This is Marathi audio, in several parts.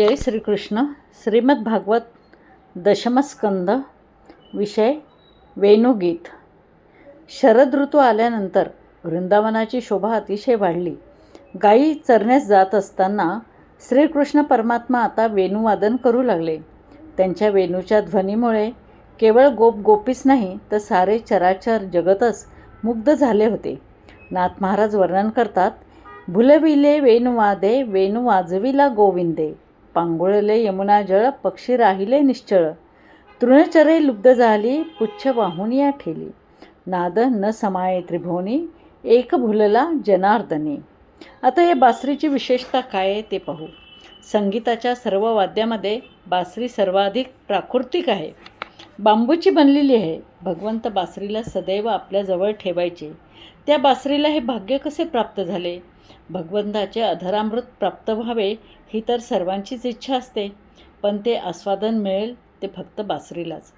जय श्रीकृष्ण. श्रीमद भागवत दशमस्कंद विषय वेणुगीत. शरद ऋतू आल्यानंतर वृंदावनाची शोभा अतिशय वाढली. गायी चरण्यास जात असताना श्रीकृष्ण परमात्मा आता वेणुवादन करू लागले. त्यांच्या वेणूच्या ध्वनीमुळे केवळ गोप गोपीच नाही तर सारे चराचर जगतच मुग्ध झाले होते. नाथ महाराज वर्णन करतात भुलविले वेणुवादे वेणू वाजविला गोविंदे. पांगुळले यमुना जळ पक्षी राहिले निश्चळ. तृणचरे लुब्ध झाली पुच्छ वाहून या ठेली. नाद न समाये त्रिभुवनी एक भुलला जनार्दने. आता हे बासरीची विशेषता काय आहे ते पाहू. संगीताच्या सर्व वाद्यामध्ये बासरी सर्वाधिक प्राकृतिक आहे. बांबूची बनलेली आहे. भगवंत बासरीला सदैव आपल्याजवळ ठेवायचे. त्या बासरीला हे भाग्य कसे प्राप्त झाले? भगवंताचे अधरामृत प्राप्त व्हावे ही तर सर्वांचीच इच्छा असते. पण ते आस्वादन मिळेल ते फक्त बासरीलाच.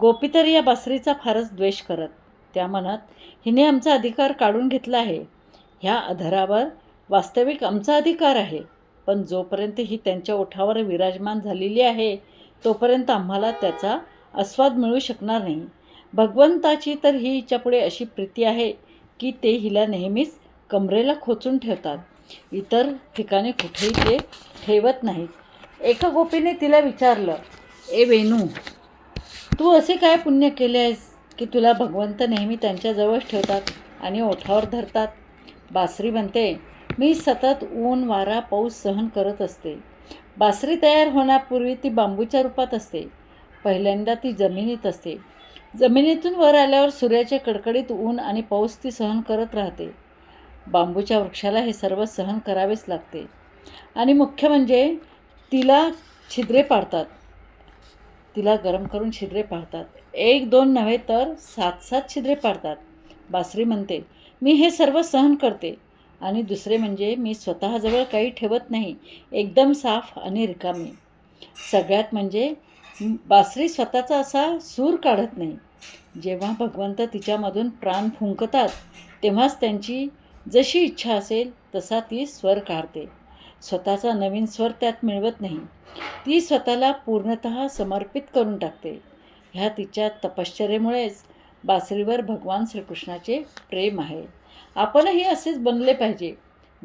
गोपी तर या बासरीचा फारच द्वेष करत. त्या मनात हिने आमचा अधिकार काढून घेतला आहे. ह्या अधरावर वास्तविक आमचा अधिकार आहे. पण जोपर्यंत ही त्यांच्या ओठावर विराजमान झालेली आहे तोपर्यंत आम्हाला त्याचा आस्वाद मिळू शकणार नाही. भगवंताची तर ही हिच्यापुढे अशी प्रीती आहे की ते हिला नेहमीच कमरेला खोचून ठेवतात. इतर ठिकाणी कुठेही ते ठेवत नाहीत. एका गोपीने तिला विचारलं ए वेणू तू असे काय पुण्य केले आहेस की तुला भगवंत नेहमी त्यांच्याजवळच ठेवतात आणि ओठावर धरतात? बासरी म्हणते मी सतत ऊन वारा पाऊस सहन करत असते. बासरी तयार होण्यापूर्वी ती बांबूच्या रूपात असते. पहिल्यांदा ती जमिनीत असते. जमिनीतून वर आल्यावर सूर्याचे कडकडीत ऊन आणि पाऊस ती सहन करत राहते. बांबूच्या वृक्षाला हे सर्व सहन करावेच लागते. आणि मुख्य म्हणजे तिला छिद्रे पाडतात. तिला गरम करून छिद्रे पाडतात. एक दोन नव्हे तर सात सात छिद्रे पाडतात. बासरी म्हणते मी हे सर्व सहन करते. आणि दुसरे म्हणजे मी स्वतःजवळ काही ठेवत नाही. एकदम साफ आणि रिकामी. सगळ्यात म्हणजे बासरी स्वतःचा असा सूर काढत नाही. जेव्हा भगवंत तिच्यामधून प्राण फुंकतात तेव्हाच त्यांची जशी इच्छा असेल तसा ती स्वर काढते. स्वतःचा नवीन स्वर त्यात मिळवत नाही. ती स्वतःला पूर्णत समर्पित करून टाकते. ह्या तिच्या तपश्चर्येमुळेच बासरीवर भगवान श्रीकृष्णाचे प्रेम आहे. आपणही असेच बनले पाहिजे.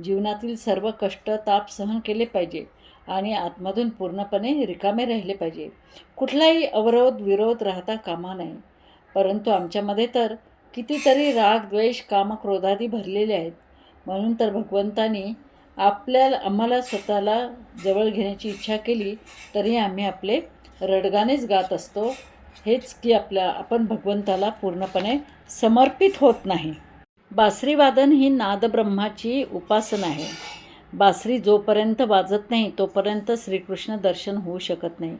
जीवनातील सर्व कष्ट ताप सहन केले पाहिजे आणि आतमधून पूर्णपणे रिकामे राहिले पाहिजे. कुठलाही अवरोध विरोध राहता कामा नये. परंतु आमच्यामध्ये तर कितीतरी राग द्वेष काम क्रोधादी भरलेले आहेत. म्हणून तर भगवंतानी आपल्या आम्हाला स्वतःला जवळ घेण्याची इच्छा केली तरी आम्ही आपले रडगानेच गात असतो. हेच की आपल्या आपण भगवंताला पूर्णपणे समर्पित होत नाही. बासरीवादन ही नादब्रह्माची उपासना आहे. बासरी जोपर्यंत वाजत नाही तोपर्यंत श्रीकृष्ण दर्शन होऊ शकत नाही.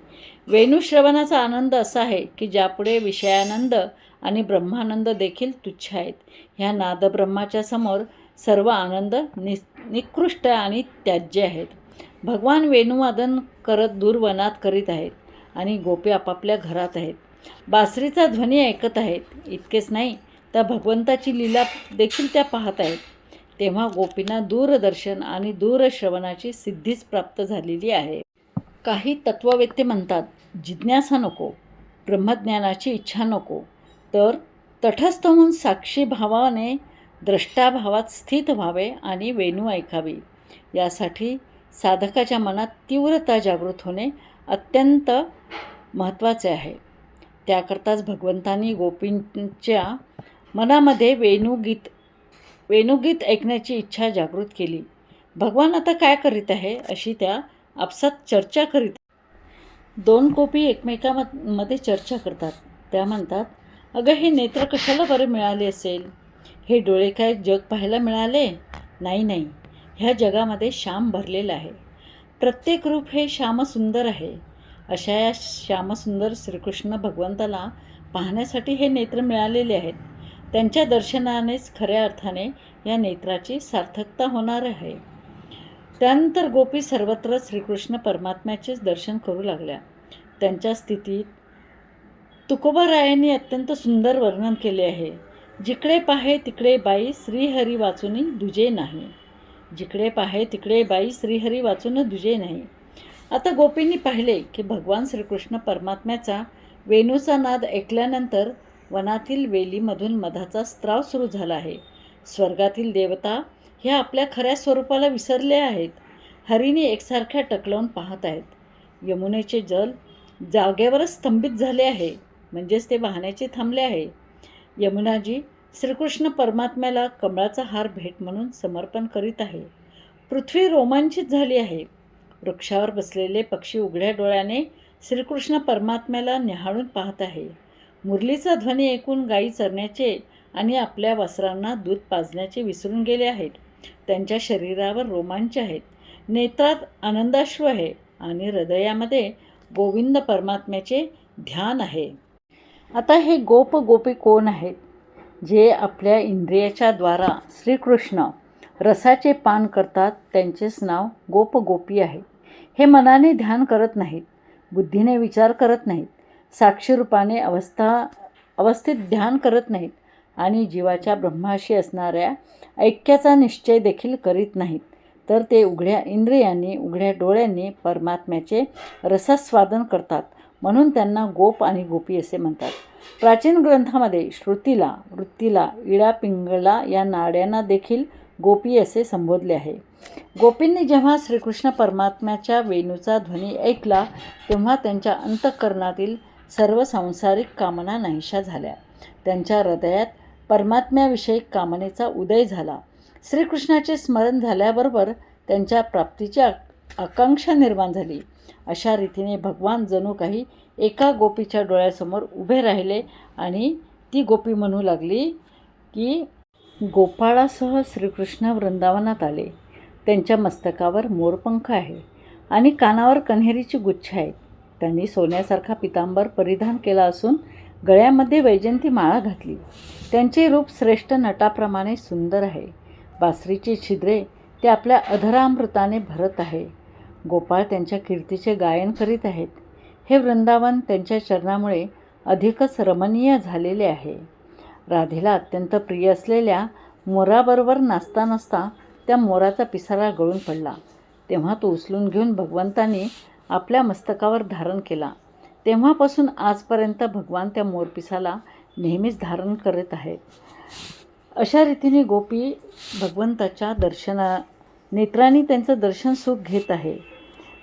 वेणुश्रवणाचा आनंद असा आहे की ज्यापुढे विषयानंद आणि ब्रह्मानंद देखील तुच्छ आहेत. ह्या नादब्रह्माच्या समोर सर्व आनंद नि निकृष्ट आणि त्याज्य आहेत. भगवान वेणुवादन करत दूरवनात करीत आहेत आणि गोपी आपापल्या घरात आहेत. बासरीचा ध्वनी ऐकत आहेत. इतकेच नाही तर भगवंताची लीला देखील त्या पाहत आहेत. तेव्हा गोपींना दूरदर्शन आणि दूरश्रवणाची सिद्धीच प्राप्त झालेली आहे. काही तत्ववेत्ते म्हणतात जिज्ञासा नको ब्रह्मज्ञानाची इच्छा नको तर तटस्थ होऊन साक्षी भावाने द्रष्टाभावात स्थित व्हावे आणि वेणू ऐकावी. यासाठी साधकाच्या मनात तीव्रता जागृत होणे अत्यंत महत्त्वाचे आहे. त्याकरताच भगवंतांनी गोपींच्या मनामध्ये वेणुगीत वेणुगीत ऐकण्याची इच्छा जागृत केली. भगवान आता काय करीत आहे अशी त्या आपसात चर्चा करीत दोन गोपी एकमेकामध्ये चर्चा करतात. त्या म्हणतात अगं हे नेत्र कशाला बरं मिळाले असेल? हे डोळे काय जग पाहायला मिळाले? नाही नाही. ह्या जगामध्ये श्याम भरलेलं आहे. प्रत्येक रूप हे श्यामसुंदर आहे. अशा या श्यामसुंदर श्रीकृष्ण भगवंताला पाहण्यासाठी हे नेत्र मिळालेले आहेत. त्यांच्या दर्शनानेच खऱ्या अर्थाने या नेत्राची सार्थकता होणार आहे. त्यानंतर गोपी सर्वत्र श्रीकृष्ण परमात्म्याचेच दर्शन करू लागल्या. त्यांच्या स्थितीत तुकोबारायांनी अत्यंत सुंदर वर्णन केले आहे. जिकडे पाहे तिकडे बाई श्रीहरी वाचूनी दुजे नाही. जिकडे पाहे तिकडे बाई श्रीहरी वाचून दुजे नाही. आता गोपींनी पाहिले की भगवान श्रीकृष्ण परमात्म्याचा वेणूचा नाद ऐकल्यानंतर वनातील वेलीमधून मधाचा स्त्राव सुरू झाला आहे. स्वर्गातील देवता ह्या आपल्या खऱ्या स्वरूपाला विसरले आहेत. हरिणी एकसारख्या टकलावून पाहत आहेत. यमुनेचे जल जागेवरच स्तंभित झाले आहे. म्हणजेच ते वाहण्याचे थांबले आहे. यमुनाजी श्रीकृष्ण परमात्म्याला कमळाचा हार भेट म्हणून समर्पण करीत आहे. पृथ्वी रोमांचित झाली आहे. वृक्षावर बसलेले पक्षी उघड्या डोळ्याने श्रीकृष्ण परमात्म्याला निहाळून पाहत आहे. मुरलीचा ध्वनी ऐकून गायी चरण्याचे आणि आपल्या वस्त्रांना दूध पाजण्याचे विसरून गेले आहेत. त्यांच्या शरीरावर रोमांच आहेत. नेत्रात आनंदाश्रू आहे आणि हृदयामध्ये गोविंद परमात्म्याचे ध्यान आहे. आता हे गोप गोपी कोण आहेत? जे आपल्या इंद्रियाच्या द्वारा श्रीकृष्ण रसाचे पान करतात त्यांचेच नाव गोप गोपी आहे. हे मनाने ध्यान करत नाहीत बुद्धीने विचार करत नाहीत साक्षीरूपाने अवस्था अवस्थेत ध्यान करत नाहीत आणि जीवाच्या ब्रह्माशी असणाऱ्या ऐक्याचा निश्चय देखील करीत नाहीत तर ते उघड्या इंद्रियांनी उघड्या डोळ्यांनी परमात्म्याचे रसास्वादन करतात. म्हणून त्यांना गोप आणि गोपी असे म्हणतात. प्राचीन ग्रंथामध्ये श्रुतीला वृत्तीला इडा पिंगला या नाड्यांना देखील गोपी असे संबोधले आहे. गोपींनी जेव्हा श्रीकृष्ण परमात्म्याच्या वेणूचा ध्वनी ऐकला तेव्हा त्यांच्या अंतःकरणातील सर्व सांसारिक कामना नाहीशा झाल्या. त्यांच्या हृदयात परमात्म्याविषयी कामनेचा उदय झाला. श्रीकृष्णाचे स्मरण झाल्याबरोबर त्यांच्या प्राप्तीची आकांक्षा निर्माण झाली. अशा रीतीने भगवान जणू काही एका गोपीच्या डोळ्यासमोर उभे राहिले आणि ती गोपी म्हणू लागली की गोपाळासह श्रीकृष्ण वृंदावनात आले. त्यांच्या मस्तकावर मोरपंख आहे आणि कानावर कन्हेरीची गुच्छ आहे. त्यांनी सोन्यासारखा पितांबर परिधान केला असून गळ्यामध्ये वैजंती माळा घातली. त्यांचे रूप श्रेष्ठ नटाप्रमाणे सुंदर आहे. बासरीची छिद्रे ते आपल्या अधरामृताने भरत आहे. गोपाळ त्यांच्या कीर्तीचे गायन करीत आहेत. हे वृंदावन त्यांच्या चरणामुळे अधिकच रमणीय झालेले आहे. राधेला अत्यंत प्रिय असलेल्या मोराबरोबर नाचता नाचता त्या मोराचा पिसारा गळून पडला. तेव्हा तो उचलून घेऊन भगवंतांनी आपल्या मस्तकावर धारण केला. तेव्हापासून आजपर्यंत भगवान त्या मोरपिसाला नेहमीच धारण करत आहेत. अशा रीतीने गोपी भगवंताच्या दर्शना नेत्रांनी त्यांचं दर्शन सुख घेत आहे.